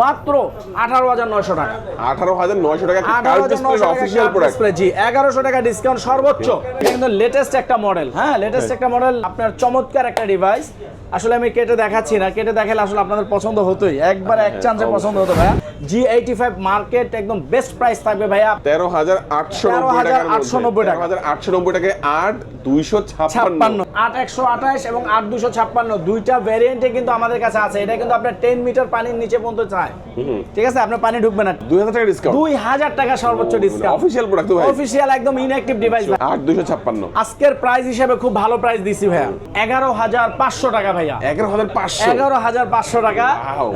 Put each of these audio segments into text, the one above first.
মাত্র আঠারো হাজার নয়শো টাকা। আঠারো হাজার নয়শো টাকা আঠারো হাজার নয়শো অফিসিয়াল প্রোডাক্ট জি এগারোশো টাকা ডিসকাউন্ট সর্বোচ্চ। কিন্তু লেটেস্ট একটা মডেল হ্যাঁ লেটেস্ট একটা মডেল আপনার চমৎকার একটা ডিভাইস আসলে আমি কেটে দেখাচ্ছি না কেটে দেখালে আসলে আপনাদের পছন্দ হতোই। একবার এক চান্সে পছন্দ হতো ভাইয়া। জি এইটি ফাইভ মার্কেট একদম বেস্ট প্রাইস থাকবে ভাইয়া। তেরো হাজার আটশো নব্বই টাকার 13,890 টাকা। হাজার আটশো নব্বই টাকায় আট দুইশো ছাপ্পান্ন। আট একশো আঠাশ এবং আট দুশো ছাপ্পান্ন। দুইটা ভ্যারিয়েন্টে কিন্তু আমাদের কাছে আছে। এটা কিন্তু আপনার টেন মিটার পানির নিচে পর্যন্ত চায় ঠিক আছে? আপনার পানি ঢুকবে না। দুই হাজার টাকা ডিসকাউন্ট দুই হাজার টাকা সর্বোচ্চ ডিসকাউন্ট অফিসিয়াল প্রোডাক্ট ভাই। অফিসিয়াল একদম ইনঅ্যাক্টিভ ডিভাইস আট দুইশো ছাপ্পান্ন। আজকের প্রাইস হিসেবে খুব ভালো প্রাইস দিছি ভাইয়া। এগারো হাজার পাঁচশো টাকা ভাইয়া। এগারো হাজার পাঁচশো। এগারো হাজার পাঁচশো টাকা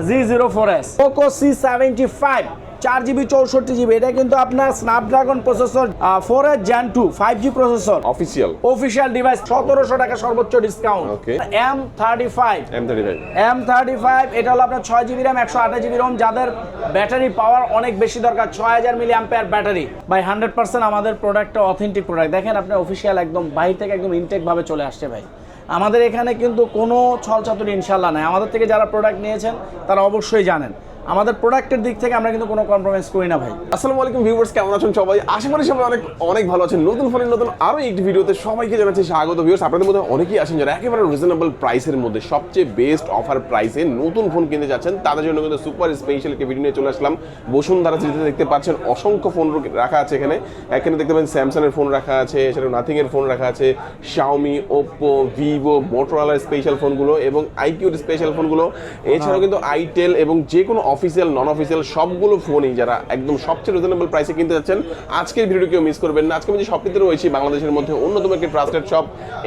G zero four S Poco C seventy five চার জিবি চৌষট্টি জিবি। এটা কিন্তু আপনার Snapdragon processor four S Gen two five G processor official official device সতেরোশো টাকা সর্বোচ্চ discount M thirty five M thirty five M thirty five এটা হলো আপনার ছয় জিবি র্যাম একশো আঠাশ জিবি রোম যাদের ব্যাটারি পাওয়ার অনেক বেশি দরকার ছয় হাজার milliampere battery by hundred percent আমাদের প্রোডাক্টটা অথেন্টিক প্রোডাক্ট দেখেন আপনি অফিসিয়াল একদম বাইরে থেকে একদম ইনটেক ভাবে চলে আসছে ভাই। আমাদের এখানে কিন্তু কোনো ছল ছাত্র ইনশাল্লাহ নাই। আমাদের থেকে যারা প্রোডাক্ট নিয়েছেন, তারা অবশ্যই জানেন। আমাদের প্রোডাক্টের দিক থেকে আমরা কিন্তু কোনো কম্প্রোমাইজ করি না ভাই। আসসালামু আলাইকুম ভিউয়ার্স কেমন আছেন সবাই? আশা করি সবাই অনেক অনেক ভালো আছেন। নতুন ফোনের নতুন আরও একটি ভিডিওতে সবাইকে জানাচ্ছি স্বাগত ভিউয়ার্স আপনাদের মধ্যে অনেকেই আছেন যারা একেবারে রিজনেবল প্রাইসের মধ্যে সবচেয়ে বেস্ট অফার প্রাইসে নতুন ফোন কিনতে যাচ্ছেন। তাদের জন্য কিন্তু সুপার স্পেশাল একটি ভিডিও নিয়ে চলে আসলাম। বসুন্ধরা সিটিতে দেখতে পাচ্ছেন অসংখ্য ফোন রাখা আছে এখানে। এখানে দেখতে পাচ্ছেন স্যামসাং এর ফোন রাখা আছে এছাড়াও নাথিং এর ফোন রাখা আছে শাওমি ওপ্পো ভিভো মোটরোলার স্পেশাল ফোনগুলো এবং আইকিউর স্পেশাল ফোনগুলো এছাড়াও কিন্তু আইটেল এবং যে কোনো অফিসিয়াল নন অফিসিয়াল সবগুলো ফোনই যারা একদম সবচেয়ে রিজনেবল প্রাইসে কিনতে যাচ্ছেন, আজকের ভিডিও কেউ মিস করবেন না। আজকে আমি যে শপটিতে রয়েছি, বাংলাদেশের মধ্যে অন্যতম একটি trusted shop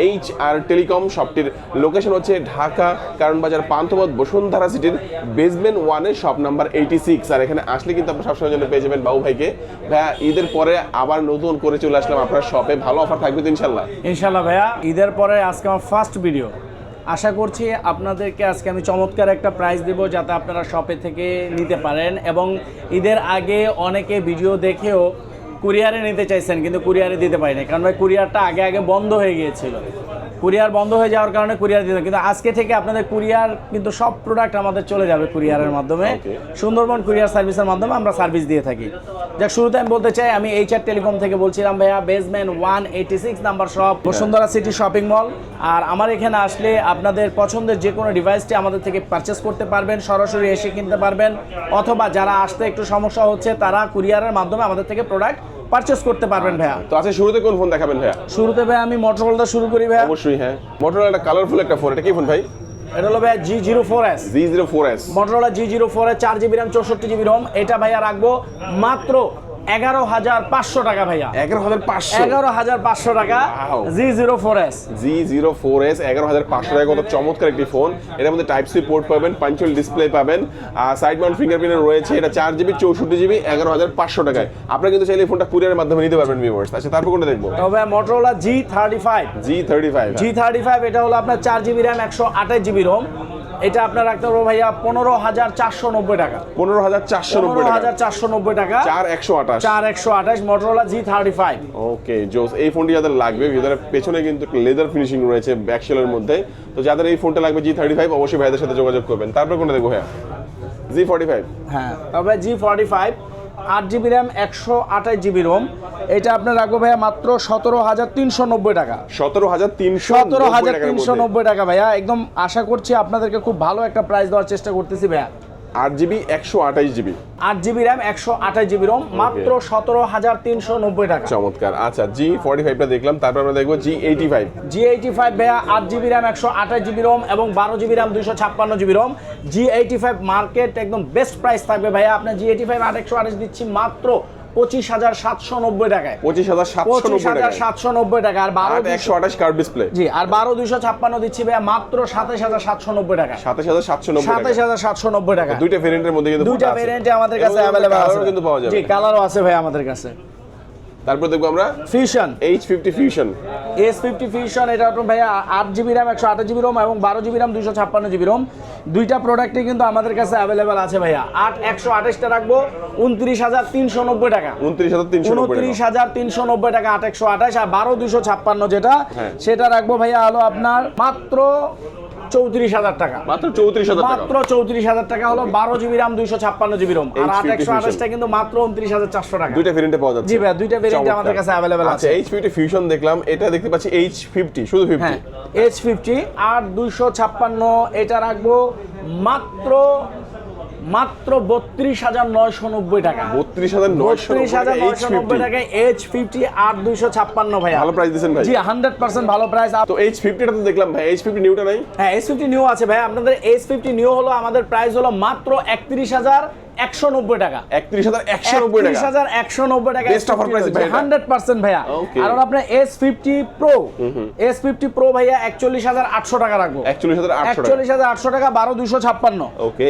H R telecom শপটির location হচ্ছে ঢাকা কারণ বাজার পান্থপথ, বসুন্ধরা সিটির বেসমেন্ট ওয়ানের শপ নাম্বার এইটি সিক্স আর এখানে আসলে কিন্তু আপনার সবসময় জন্য পেয়ে যাবেন বাবু ভাইকে। ভাইয়া, ঈদের পরে আবার নতুন করে চলে আসলাম আপনার শপে ভালো অফার থাকবে তো ইনশাল্লাহ ইনশাল্লাহ ভাইয়া, ঈদের পরে আজকে আমার ফার্স্ট ভিডিও আশা করছি আপনাদেরকে আজকে আমি চমৎকার একটা প্রাইস দেব যাতে আপনারা শপে থেকে নিতে পারেন এবং ঈদের আগে অনেকে ভিডিও দেখেও কুরিয়ারে নিতে চাইছেন কিন্তু কুরিয়ারে দিতে পারিনি। কারণ ভাই কুরিয়ারটা আগে আগে বন্ধ হয়ে গিয়েছিল। কুরিয়ার বন্ধ হয়ে যাওয়ার কারণে কুরিয়ার দিতে কিন্তু আজকে থেকে আপনাদের কুরিয়ার কিন্তু সব প্রোডাক্ট আমাদের চলে যাবে কুরিয়ারের মাধ্যমে। সুন্দরবন কুরিয়ার সার্ভিসের মাধ্যমে আমরা সার্ভিস দিয়ে থাকি। যাক শুরুতে আমি বলতে চাই আমি এইচ আর টেলিকম থেকে বলছিলাম ভাইয়া basement one eighty six number shop Bashundhara city shopping mall আর আমার এখানে আসলে আপনাদের পছন্দের যে কোনো ডিভাইসটি আমাদের থেকে পারচেস করতে পারবেন সরাসরি এসে কিনতে পারবেন। অথবা যারা আসতে একটু সমস্যা হচ্ছে তারা কুরিয়ারের মাধ্যমে আমাদের থেকে প্রোডাক্ট পারচেস করতে পারবেন ভাইয়া। তো আচ্ছা শুরুতে কোন ফোন দেখাবেন ভাইয়া? শুরুতে ভাই আমি মোটরোলা শুরু করি ভাইয়া। অবশ্যই হ্যাঁ। মোটরোলা একটা কালারফুল একটা ফোন এটা কি ফোন ভাই? এটা হলো ভাই G zero four S G zero four S Motorola G zero four চার জিবি র্যাম চৌষট্টি জিবি রোম এটা ভাইয়া রাখব মাত্র এগারো হাজার পাঁচশো টাকা ভাইয়া। এগারো হাজার পাঁচশো? এগারো হাজার পাঁচশো টাকা. G zero four S G zero four S এগারো হাজার পাঁচশো টাকা কত চমৎকার একটি ফোন এটার মধ্যে টাইপ সি পোর্ট পাবেন পাঞ্চুয়াল ডিসপ্লে পাবেন সাইড মাউন্ট ফিঙ্গারপ্রিন্ট রয়েছে এটা চার জিবি চৌষট্টি জিবি এগারো হাজার পাঁচশো টাকায়। আপনারা কিন্তু চাইলে ফোনটা কুরিয়ারের মাধ্যমে নিতে পারবেন ভিউয়ার্স আচ্ছা তারপর কোনটা দেখব? তবে Motorola G thirty five G thirty five G thirty five এটা হলো আপনার চার জিবি র্যাম একশো আঠাশ জিবি রোম এটা আপনার রাখতে পারব ভাইয়া পনেরো হাজার চারশো নব্বই টাকা। পনেরো হাজার চারশো নব্বই হাজার চারশো নব্বই টাকা। চার একশো আঠাশ। ওকে জোস এই ফোনটি যাদের লাগবে ভিতরে পেছনে কিন্তু লেদার ফিনিশিং রয়েছে ব্যাকশেলের মধ্যে তো যাদের এই ফোনটা লাগবে জি থার্টি ফাইভ অবশ্যই ভাইদের সাথে যোগাযোগ করবেন। তারপর কোনটা দেখব হ্যাঁ হ্যাঁ তবে জি ফর্টি ফাইভ আট জিবি র্যাম একশো আঠাশ জিবি রোম এটা আপনার রাখব ভাইয়া মাত্র সতেরো হাজার তিনশো নব্বই টাকা। সতেরো হাজার তিনশো সতেরো হাজার তিনশো নব্বই টাকা ভাইয়া। একদম আশা করছি আপনাদেরকে খুব ভালো একটা প্রাইস দেওয়ার চেষ্টা করতেছি ভাইয়া। আট জিবি একশো আঠাইশ জিবি। আট জিবি র্যাম একশো আঠাশ জিবি রোম মাত্র সতেরো হাজার তিনশো নব্বই টাকা। চমৎকার। আচ্ছা জি ফর্টি ফাইভটা দেখলাম তারপর আমরা দেখব জি eighty five G eighty five ভাইয়া আট জিবি র্যাম একশো আঠাশ জিবি রোম এবং বারো জিবি র্যাম দুইশো ছাপ্পান্ন GB ROM. G eighty five market একদম বেস্ট প্রাইস থাকবে ভাইয়া। আপনার জি এইটি ফাইভ আট একশো আঠাশ দিচ্ছি মাত্র পঁচিশ হাজার সাতশো নব্বই টাকায়। পঁচিশ হাজার পঁচিশ হাজার সাতশো নব্বই টাকা আর বারো একশো আঠাশ কার ডিসপ্লে জি আর বারো দুইশো ছাপ্পান্ন দিচ্ছি ভাইয়া মাত্র সাতাশ হাজার সাতশো নব্বই টাকা সাতাশ হাজার সাতশো নব্বই সাতাশ হাজার সাতশো নব্বই টাকা দুইটা ভেরিয়েন্টের মধ্যে কিন্তু দুইটা ভেরিয়েন্টে আমাদের কাছে অ্যাভেলেবেল অ্যাভেলেবল আছে। কিন্তু পাওয়া যাবে। জি কালারও আছে ভাই আমাদের কাছে। তারপর দেখব আমরা fusion H fifty fusion S fifty fusion এটা আপনার ভাইয়া আট জিবি র্যাম একশো আঠাশ জিবি রোম এবং বারো জিবি র্যাম দুইশো ছাপ্পান্ন জিবি রোম দুইটা প্রোডাক্টই কিন্তু আমাদের কাছে অ্যাভেলেবেল আছে ভাইয়া। আট একশো আঠাশটা রাখব উনত্রিশ হাজার তিনশো নব্বই টাকা। উনত্রিশ হাজার তিনশো উনত্রিশ হাজার তিনশো নব্বই টাকা আট একশো আঠাশ আর বারো দুশো ছাপ্পান্ন যেটা হ্যাঁ। সেটা রাখব ভাইয়া হলো আপনার মাত্র চৌত্রিশ হাজার টাকা। মাত্র চৌত্রিশ হাজার মাত্র চৌত্রিশ হাজার টাকা হলো বারো জিবি রাম দুইশো ছাপ্পান্ন জিবি রোম আর আট একশো আঠাশটা কিন্তু মাত্র উনত্রিশ হাজার চারশো টাকা। দুইটা ভেরিয়েন্টে পাওয়া যাচ্ছে। জি ভাই দুইটা variant আমাদের কাছে available আচ্ছা আছে। এইচ ফিফটি ফিউশন দেখলাম এটা দেখতে পাচ্ছি এইচ ফিফটি শুধু ফিফটি এইচ ফিফটি আর দুইশো ছাপ্পান্ন এটা রাখব মাত্র মাত্র বত্রিশ হাজার নয়শো নব্বই টাকা। বত্রিশ হাজার বত্রিশ হাজার নয়শো নব্বই টাকায় এইচ ফিফটি আর দুইশো ছাপ্পান্ন ভাইয়া। ভালো প্রাইস দিয়েছেন ভাই। জি হান্ড্রেড পার্সেন্ট ভালো প্রাইস তো এইচ ফিফটিটা তো দেখলাম ভাই এইচ ফিফটি নিউটা নাই? হ্যাঁ এস ফিফটি নিউ আছে ভাই আপনাদের এস ফিফটি নিউ হলো আমাদের প্রাইস হলো মাত্র একত্রিশ হাজার একশো নব্বই টাকা। একত্রিশ হাজার একশো নব্বই টাকা। হাজার একশো নব্বই টাকা offer price ভাই হান্ড্রেড পার্সেন্ট ভাইয়া. আর আপনার S fifty pro S fifty pro ভাইয়া একচল্লিশ হাজার আটশো টাকা রাখব। একচল্লিশ হাজার একচল্লিশ হাজার আটশো টাকা বারো দুশো ছাপ্পান্ন। ওকে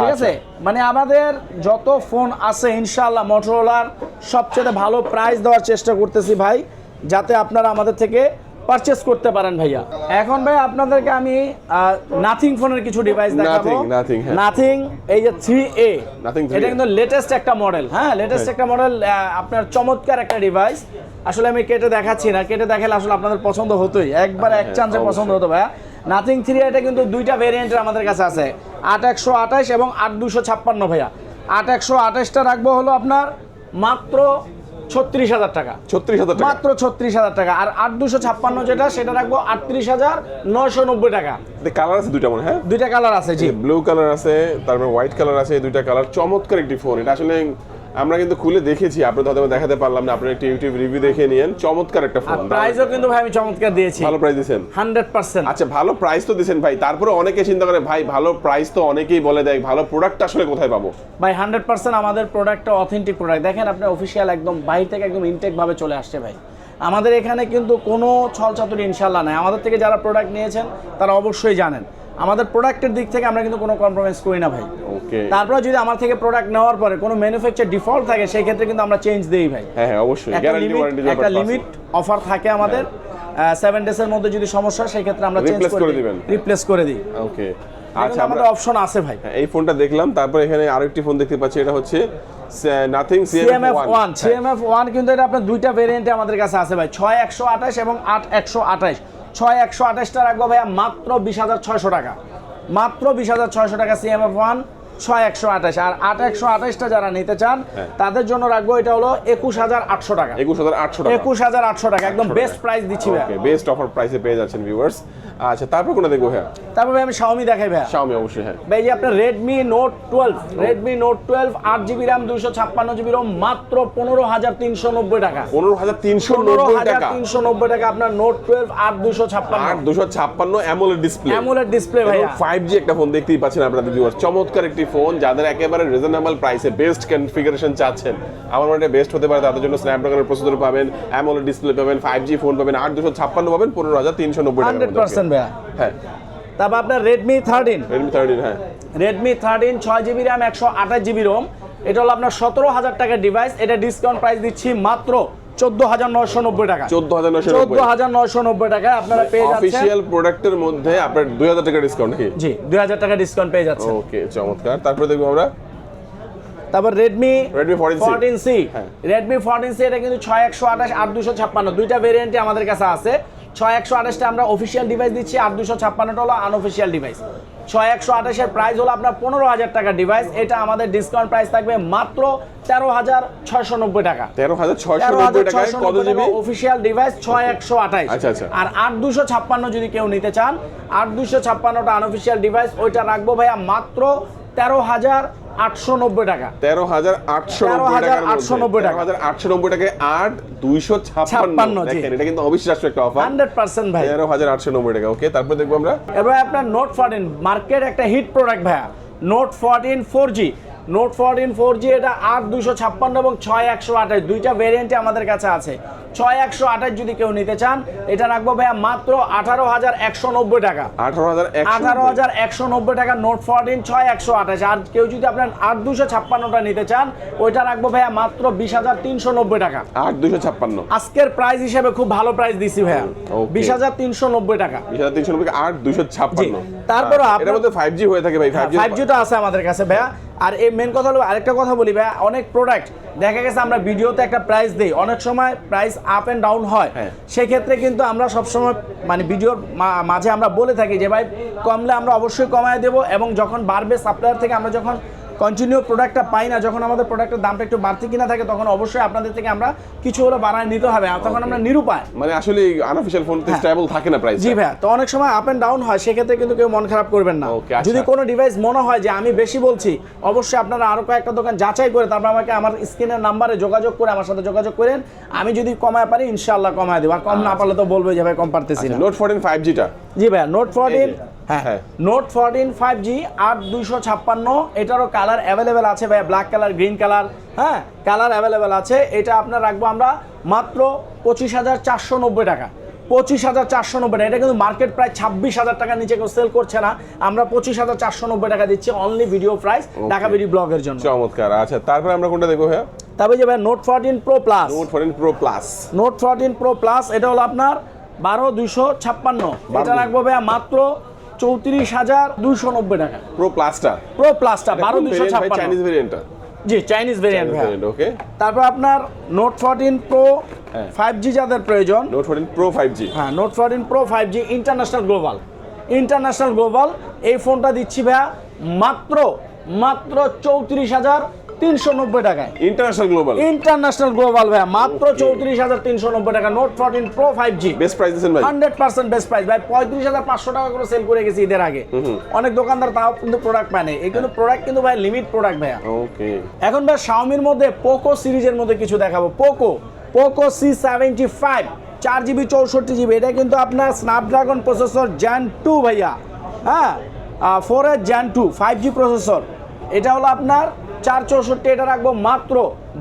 ঠিক আছে? মানে আমাদের যত ফোন আছে ইনশাআল্লাহ মোটরোলার সবচেয়ে ভালো প্রাইস দেওয়ার চেষ্টা করতেছি ভাই যাতে আপনারা আমাদের থেকে পারচেস করতে পারেন ভাইয়া। এখন ভাই আপনাদেরকে আমি নাথিং ফোনের কিছু ডিভাইস দেখাবো। nothing, হ্যাঁ। নাথিং এই যে থ্রি এ 3A এটা কিন্তু লেটেস্ট একটা মডেল হ্যাঁ? লেটেস্ট একটা মডেল আপনার চমৎকার একটা ডিভাইস আসলে আমি কেটে দেখাচ্ছি না কেটে দেখালে আসলে আপনাদের পছন্দ হতোই। একবার এক হ্যাঁ, চান্সে পছন্দ হতো ভাইয়া। নাথিং থ্রি এটা কিন্তু দুইটা ভেরিয়েন্টের আমাদের কাছে আছে। আট একশো আঠাশ এবং আট দুশো ছাপ্পান্ন ভাইয়া। আট একশো আঠাশটা রাখব হলো আপনার মাত্র ছত্রিশ হাজার টাকা। ছত্রিশ হাজার টাকা। মাত্র ছত্রিশ হাজার টাকা। আর আট দুশো ছাপ্পান্ন যেটা সেটা রাখব আটত্রিশ হাজার নয়শো নব্বই টাকা। কালার আছে দুইটা মনে হয়, হ্যাঁ? দুইটা কালার আছে জি। ব্লু কালার আছে তারপরে হোয়াইট কালার আছে এই দুইটা কালার। চমৎকার একটি ফোন এটা আসলে আমরা কিন্তু খুলে দেখেছি আপনাদের হয়তো দেখাতে পারলাম না আপনারা একটি ইউটিউব রিভিউ দেখে নিয়েন। চমৎকার একটা ফোন প্রাইসও কিন্তু ভাই আমি চমৎকার দিয়েছি। ভালো প্রাইস দিয়েছেন? হান্ড্রেড পার্সেন্ট আচ্ছা ভালো প্রাইস তো দিয়েছেন ভাই তারপরে অনেকে চিন্তা করে ভাই ভালো প্রাইস তো অনেকেই বলে দেয় ভালো প্রোডাক্ট আসলে কোথায় পাবো? ভাই হান্ড্রেড পার্সেন্ট আমাদের প্রোডাক্টটা অথেন্টিক প্রোডাক্ট দেখেন আপনি অফিশিয়াল একদম বাইরে থেকে একদম ইনটেক ভাবে চলে আসছে ভাই। আমাদের এখানে কিন্তু কোনো ছল চাতুরি ইনশাল্লাহ নাই। আমাদের থেকে যারা প্রোডাক্ট নিয়েছেন তারা অবশ্যই জানেন। আমাদের প্রোডাক্টের দিক থেকে আমরা কিন্তু কোনো কম্প্রোমাইজ করি না ভাই। ওকে তারপরে যদি আমার থেকে প্রোডাক্ট নেওয়ার পরে কোনো ম্যানুফ্যাকচার ডিফল্ট থাকে সেই ক্ষেত্রে কিন্তু আমরা চেঞ্জ দেই ভাই। হ্যাঁ হ্যাঁ অবশ্যই। একটা গ্যারান্টি ওয়ারেন্টি একটা লিমিট অফার থাকে আমাদের। সেভেন ডেজের মধ্যে যদি সমস্যা হয় সেই ক্ষেত্রে আমরা চেঞ্জ করে দিবেন। রিপ্লেস করে দিই। ওকে আচ্ছা আমাদের অপশন আছে ভাই। হ্যাঁ, এই ফোনটা দেখলাম তারপর এখানে আরেকটি ফোন দেখতে পাচ্ছি এটা হচ্ছে nothing CMF one one CMF one কিন্তু এটা আপনার দুইটা ভেরিয়েন্টে আমাদের কাছে আছে ভাই। ছয় একশো আঠাশ এবং আট একশো আঠাশ। ছয় একশো আঠাশটা রাখব ভাইয়া মাত্র বিশ হাজার ছয়শো টাকা। মাত্র বিশ হাজার ছয়শো টাকা সিএমএফ ওয়ান ছয় একশো আঠাশ। আর আট একশো আঠাশটা যারা নিতে চান হ্যাঁ। তাদের জন্য রাখব এটা হলো একুশ হাজার আটশো টাকা। একুশ হাজার আটশো টাকা। একুশ হাজার আটশো টাকা একদম বেস্ট প্রাইস দিচ্ছি বেস্ট অফার প্রাইসে পেয়ে যাচ্ছেন ভিউয়ার্স আচ্ছা তারপর কোনটা দেখব হ্যাঁ তারপর ভাই আমি শাওমি দেখাই ভাইয়া। Xiaomi অবশ্যই হ্যাঁ। ভাই যে আপনার Redmi note twelve Redmi note twelve আট জিবি র্যাম দুইশো ছাপ্পান্ন জিবি রোম মাত্র পনেরো হাজার তিনশো নব্বই টাকা। পনেরো হাজার তিনশো নব্বই টাকা তিনশো নব্বই টাকা আপনার নোট টুয়েলভ আট দুশো ছাপ্পান্ন। আট দুশো ছাপ্পান্ন অ্যামোলেড ডিসপ্লে অ্যামোলেড ডিসপ্লে ভাই ফাইভ জি একটা ফোন দেখতেই পাচ্ছেন আপনাদের ভিউয়ার্স চমৎকার একটি ফোন যাদের একেবারে রিজনেবল প্রাইসে বেস্ট কনফিগারেশন চাচ্ছেন। আমার মনে হয় বেস্ট হতে পারে তাদের জন্য স্ন্যাপড্রাগনের প্রসেসর পাবেন অ্যামোলেড ডিসপ্লে পাবেন ফাইভ জি ফোন পাবেন আট দুশো ছাপ্পান্ন পাবেন পনেরো হাজার তিনশো নব্বই টাকা পার্সেন্ট ভাইয়া? হ্যাঁ। তারপর আপনার রেডমি থার্টিন রেডমি থার্টিন হ্যাঁ। রেডমি থার্টিন ছয় জিবি র্যাম একশো আঠাশ জিবি রোম এটা হলো আপনার সতেরো হাজার টাকার ডিভাইস এটা ডিসকাউন্ট প্রাইস দিচ্ছি মাত্র চোদ্দ হাজার নয়শো নব্বই টাকা। চোদ্দ হাজার নশো চোদ্দ হাজার নয়শো নব্বই টাকা আপনারা পেয়ে যাচ্ছেন। অফিসিয়াল প্রোডাক্টের মধ্যে আপনার দুই হাজার টাকা ডিসকাউন্ট নাকি? জি দুই হাজার টাকা ডিসকাউন্ট পেয়ে যাচ্ছে ওকে চমৎকার। তারপরে দেখব আমরা। তারপর Redmi Redmi 14C fourteen C. Redmi fourteen C এটা কিন্তু ছয় একশো আঠাশ আট দুশো ছাপ্পান্ন। দুইটা ভেরিয়েন্টে আমাদের কাছে আছে। ছয় একশো আঠাশটা আমরা অফিসিয়াল ডিভাইস দিচ্ছি আট দুশো ছাপ্পান্নটা হলো আনঅফিসিয়াল ডিভাইস ছয় একশো আঠাশের প্রাইস হলো আপনার পনেরো হাজার টাকা ডিভাইস এটা আমাদের ডিসকাউন্ট প্রাইস থাকবে মাত্র তেরো হাজার ছয়শো নব্বই টাকা। তেরো হাজার ছয়শো অফিসিয়াল ডিভাইস ছয় একশো আঠাশ। আচ্ছা, আচ্ছা। আর আট দুশো ছাপ্পান্ন যদি কেউ নিতে চান আট দুশো ছাপ্পান্নটা আনঅফিসিয়াল ডিভাইস ওইটা রাখব ভাইয়া মাত্র তেরো হাজার আটশো নব্বই টাকা। তেরো হাজার আটশো নব্বই টাকা। হাজার আটশো নব্বই টাকায় আট দুইশো ছাপ্পান্ন। 56 দেখেন এটা কিন্তু অবিশ্বাস্য একটা অফার হান্ড্রেড পার্সেন্ট ভাই। তেরো হাজার আটশো নব্বই টাকা ওকে তারপর দেখব আমরা। এবার আপনার নোট ফোরটিন মার্কেট একটা হিট প্রোডাক্ট ভাইয়া। Note fourteen four G note fourteen four G এটা আট দুশো ছাপ্পান্ন এবং ছয় একশো আঠাশ। দুইটা ভেরিয়েন্টে আমাদের কাছে আছে। ছয় একশো আঠাশ যদি কেউ নিতে চান এটা রাখব ভাইয়া মাত্র আঠারো হাজার একশো নব্বই টাকা। আঠারো হাজার আঠারো হাজার একশো নব্বই টাকা নোট ফোরটিন ছয় একশো আঠাশ। আর কেউ যদি আপনার আট দুশো ছাপ্পান্নটা নিতে চান ওইটা রাখব ভাইয়া মাত্র বিশ হাজার তিনশো নব্বই টাকা। আট দুশো ছাপ্পান্ন। আজকের প্রাইস হিসেবে খুব ভালো প্রাইস দিছি ভাইয়া. বিশ হাজার তিনশো নব্বই টাকা। বিশ হাজার তিনশো নব্বই আট দুশো ছাপ্পান্ন। তারপরে আপনার- মধ্যে ফাইভ জি হয়ে থাকে ভাই ফাইভ জি ফাইভ জিটা আছে আমাদের কাছে ভাইয়া। আর এই মেন কথা হলো আরেকটা কথা বলি ভাই অনেক প্রোডাক্ট দেখা গেছে আমরা ভিডিওতে একটা প্রাইস দিই অনেক সময় প্রাইস আপ অ্যান্ড ডাউন হয় হ্যাঁ। সেক্ষেত্রে কিন্তু আমরা সবসময় মানে ভিডিওর মাঝে আমরা বলে থাকি যে ভাই কমলে আমরা অবশ্যই কমায় দেবো এবং যখন বাড়বে সাপ্লায়ার থেকে আমরা যখন কন্টিনিউ প্রোডাক্টটা পাই না যখন আমাদের প্রোডাক্টের দামটা একটু বাড়তি কিনা থাকে তখন অবশ্যই আপনাদের থেকে আমরা কিছু হলে বাড়ায় নিতে হবে। আর তখন আমরা নিরুপায়। মানে আসলে আনঅফিশিয়াল ফোন। স্টেবল থাকে না প্রাইস জি ভাইয়া তো অনেক সময় আপ এন্ড ডাউন হয় সেক্ষেত্রে কিন্তু কেউ মন খারাপ করবেন না। আচ্ছা। যদি কোনো ডিভাইস মনে হয় যে আমি বেশি বলছি অবশ্যই আপনারা আরও কয়েকটা দোকান যাচাই করে তারপর আমাকে আমার স্ক্রিনের নাম্বারে যোগাযোগ করে আমার সাথে যোগাযোগ করেন। আমি যদি কমায় পারি ইনশাআল্লাহ কমায় দেবো। আর কম না পারলে তো বলব যে ভাই কম পারতেছি না। নোট ফোরটিন ফাইভ জিটা জি ভাই নোট ফোরটিন হ্যাঁ। নোট ফোরটিন ফাইভ জি আট দুইশো ছাপ্পান্ন এটারও কালার অ্যাভেলেবেল আছে ভাইয়া ব্ল্যাক কালার গ্রিন কালার হ্যাঁ কালার অ্যাভেলেবেল আছে। এটা আপনার রাখব আমরা মাত্র পঁচিশ হাজার চারশো নব্বই টাকা। পঁচিশ হাজার চারশো নব্বই টাকা। এটা কিন্তু মার্কেট প্রায় ছাব্বিশ হাজার টাকার নিচে কেউ সেল করছে না। আমরা পঁচিশ হাজার চারশো নব্বই টাকা দিচ্ছি only video price Dhaka BD ব্লগের জন্য। চমৎকার। আচ্ছা তারপরে আমরা কোনটা দেখব ভাইয়া? তারপরে যে ভাই note fourteen pro plus note fourteen pro plus note fourteen pro plus এটা হলো আপনার বারো দুইশো ছাপ্পান্ন। এটা রাখব ভাইয়া মাত্র চৌত্রিশ হাজার দুইশো নব্বই টাকা। প্রো প্লাসটা প্রো প্লাসটা বারো দুইশো ছাপ্পান্ন। চাইনিজ ভেরিয়েন্টটা জি চাইনিজ ভেরিয়েন্ট ওকে তারপর আপনার note fourteen pro. Five G যাদের প্রয়োজন। Note fourteen pro five G হ্যাঁ note fourteen pro five G international global international global এই ফোনটা দিচ্ছি ভাইয়া মাত্র মাত্র চৌত্রিশ হাজার তিনশো নব্বই টাকায়। ইন্টারন্যাশনাল গ্লোবাল ইন্টারন্যাশনাল গ্লোবাল ভাইয়া মাত্র চৌত্রিশ হাজার তিনশো নব্বই টাকা note fourteen pro five G best price দিয়েছেন ভাই। হান্ড্রেড পার্সেন্ট বেস্ট প্রাইস ভাই পঁয়ত্রিশ হাজার পাঁচশো টাকা করে সেল করে গেছি ঈদের আগে। অনেক দোকানদার তাও কিন্তু প্রোডাক্ট পায় না এই কিন্তু প্রোডাক্ট কিন্তু ভাই লিমিট প্রোডাক্ট ভাইয়া। ওকে এখন ভাই শাওমির মধ্যে পোকো সিরিজের মধ্যে কিছু দেখাবো। Poco Poco C seventy five চার জিবি চৌষট্টি জিবি এটা কিন্তু আপনার স্ন্যাপড্রাগন প্রসেসর জ্যান টু ভাইয়া। হ্যাঁ? ফোর এর Gen two five G processor এটা হলো আপনার চার চৌষট্টি এটা রাখব মাত্র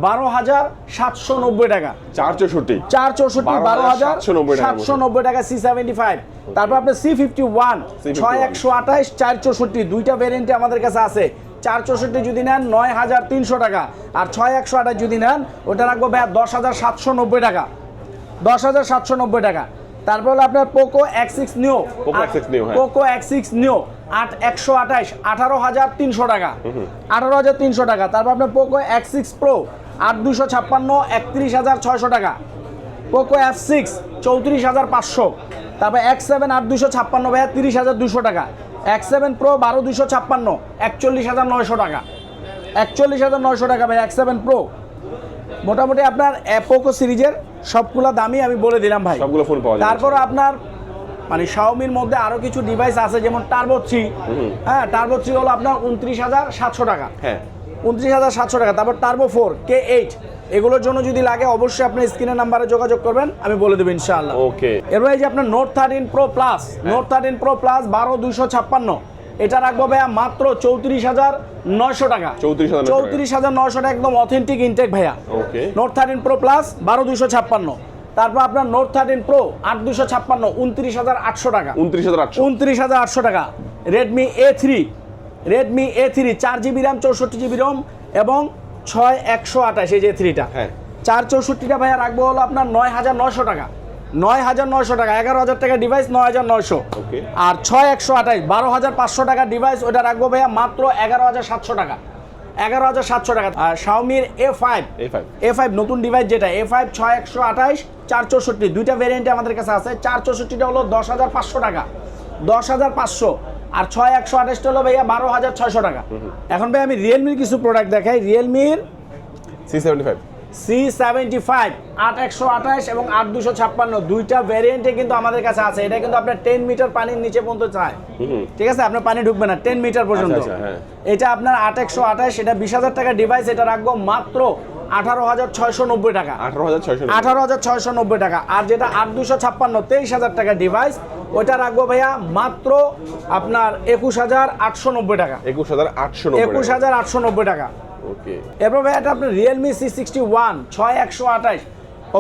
বারো হাজার সাতশো নব্বই টাকা। চার চৌষট্টি চার চৌষট্টি বারো হাজার সাতশো নব্বই টাকা সি সেভেন্টি ফাইভ তারপর আপনার সি ফিফটি ওয়ান ছয় একশো আঠাশ চার চৌষট্টি দুইটা ভ্যারিয়েন্টে আমাদের কাছে আছে। চার চৌষট্টি যদি নেন নয় হাজার তিনশো টাকা আর ছয় একশো আঠাশ যদি নেন ওটা রাখব ভাইয়া দশ হাজার সাতশো নব্বই টাকা। দশ হাজার সাতশো নব্বই টাকা। তারপর হলো আপনার Poco X six Neo Poco X6 Neo, হ্যাঁ। পোকো এক্স সিক্স নিও আট একশো আঠাশ আঠারো হাজার তিনশো টাকা। আঠারো হাজার তিনশো টাকা। তারপর আপনার পোকো এক্স সিক্স প্রো আট দুশো ছাপ্পান্ন একত্রিশ হাজার ছয়শো টাকা। পোকো এফ সিক্স চৌত্রিশ হাজার পাঁচশো। তারপর এক্স সেভেন আট দুশো ছাপ্পান্ন ভাইয়া তিরিশ হাজার দুশো টাকা। এক্স সেভেন প্রো বারো দুশো ছাপ্পান্ন একচল্লিশ হাজার নয়শো টাকা। একচল্লিশ হাজার নয়শো টাকা ভাই এক্স সেভেন প্রো মোটামুটি আপনার পোকো সিরিজের সবগুলো দামই আমি বলে দিলাম ভাই। সবগুলো ফোন পাওয়া যাবে। তারপর আপনার মানে শাওমির মধ্যে আরও কিছু ডিভাইস আছে যেমন টার্বো থ্রি হ্যাঁ টার্বো থ্রি হলো আপনার উনত্রিশ হাজার সাতশো টাকা। হ্যাঁ। উনত্রিশ হাজার সাতশো টাকা। তারপর টার্বো ফোর কে এইট এগুলোর জন্য যদি লাগে অবশ্যই আপনি স্ক্রিনের নাম্বারে যোগাযোগ করবেন আমি বলে দেবো ইনশাআল্লাহ। ওকে এরপর এই যে আপনার note thirteen pro plus note thirteen pro plus বারো দুশো ছাপ্পান্ন। এটা রাখব ভাইয়া মাত্র চৌত্রিশ হাজার নয়শো টাকা। 34,900 টাকা। চৌত্রিশ হাজার নয়শো টাকা একদম অথেন্টিক ইনটেক ভাইয়া। নোট থার্টিন প্রো প্লাস বারো দুশো ছাপ্পান্ন। তারপর আপনার নোট থার্টিন প্রো আট দুশো ছাপ্পান্ন উনত্রিশ হাজার আটশো টাকা। উনত্রিশ হাজার উনত্রিশ হাজার আটশো টাকা। Redmi A three Redmi A three চার জিবি র্যাম চৌষট্টি জিবি রম এবং ছয় একশো আঠাশ এই যে থ্রিটা হ্যাঁ। চার চৌষট্টিটা ভাইয়া রাখব হলো আপনার নয় হাজার নয়শো টাকা। নয় হাজার নয়শো টাকা এগারো হাজার টাকা ডিভাইস নয় হাজার নয়শো। আর ছয় একশো আঠাশ বারো হাজার পাঁচশো টাকা ডিভাইস ওটা রাখব ভাইয়া মাত্র এগারো হাজার সাতশো টাকা। এগারো হাজার সাতশো টাকা। আর শাওমির A five A5 A five নতুন ডিভাইস যেটা এ ফাইভ ছয় একশো আঠাশ চার চৌষট্টি দুইটা ভেরিয়েন্টে আমাদের কাছে আছে চার চৌষট্টিটা হলো দশ হাজার পাঁচশো টাকা। দশ হাজার পাঁচশো। আর ছয় একশো আঠাশটা হলো ভাইয়া বারো হাজার ছয়শো টাকা। এখন ভাই আমি রিয়েলমির কিছু প্রোডাক্ট দেখাই। রিয়েলমির C seventy five C seventy five আট একশো আঠাশ এবং আট দুশো ছাপ্পান্ন দুইটা ভ্যারিয়েন্টে কিন্তু আমাদের কাছে আছে। এটা কিন্তু আপনার টেন মিটার পানির নিচে পর্যন্ত চায় ঠিক আছে? আপনার পানি ঢুকবে না টেন মিটার পর্যন্ত। আচ্ছা, আচ্ছা, হ্যাঁ। এটা আপনার আট একশো আঠাশ এটা বিশ হাজার টাকা ডিভাইস এটা রাখব মাত্র আঠারো হাজার ছয়শো নব্বই টাকা। আঠারো হাজার ছয়শো আঠারো হাজার ছয়শো নব্বই টাকা। আর যেটা আট দুশো ছাপ্পান্ন তেইশ হাজার টাকা ডিভাইস ওইটা রাখব ভাইয়া মাত্র আপনার একুশ হাজার আটশো নব্বই টাকা। একুশ হাজার আটশো একুশ হাজার আটশো নব্বই টাকা। ওকে। এরপর ভাই এটা আপনার রিয়েলমি সি সিক্সটি ওয়ান ছয় একশো আঠাশ।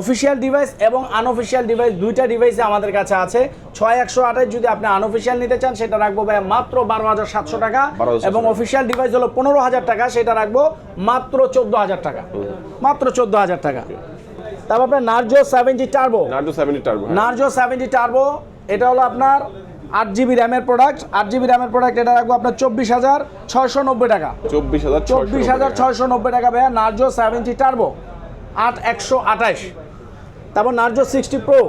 অফিসিয়াল ডিভাইস এবং আনঅফিসিয়াল ডিভাইস দুইটা ডিভাইসে আমাদের কাছে আছে। ছয় একশো আঠাশ যদি আপনি আনঅফিসিয়াল নিতে চান সেটা রাখব ভাই মাত্র বারো হাজার সাতশো টাকা। এবং অফিসিয়াল ডিভাইস হলো পনেরো হাজার টাকা সেটা রাখব মাত্র চোদ্দ হাজার টাকা। মাত্র চোদ্দ হাজার টাকা। তারপর আপনার Narzo seventy turbo Narzo seventy turbo Narzo seventy turbo এটা হলো আপনার আট জিবি র্যামের প্রোডাক্ট আট জিবি র্যামের প্রোডাক্ট এটা রাখব আপনার চব্বিশ হাজার ছয়শো নব্বই টাকা। চব্বিশ হাজার চব্বিশ হাজার ছয়শো নব্বই টাকা ভাইয়া নার্জো সেভেন্টি টার্বো আট একশো আঠাশ। তারপর Narzo sixty pro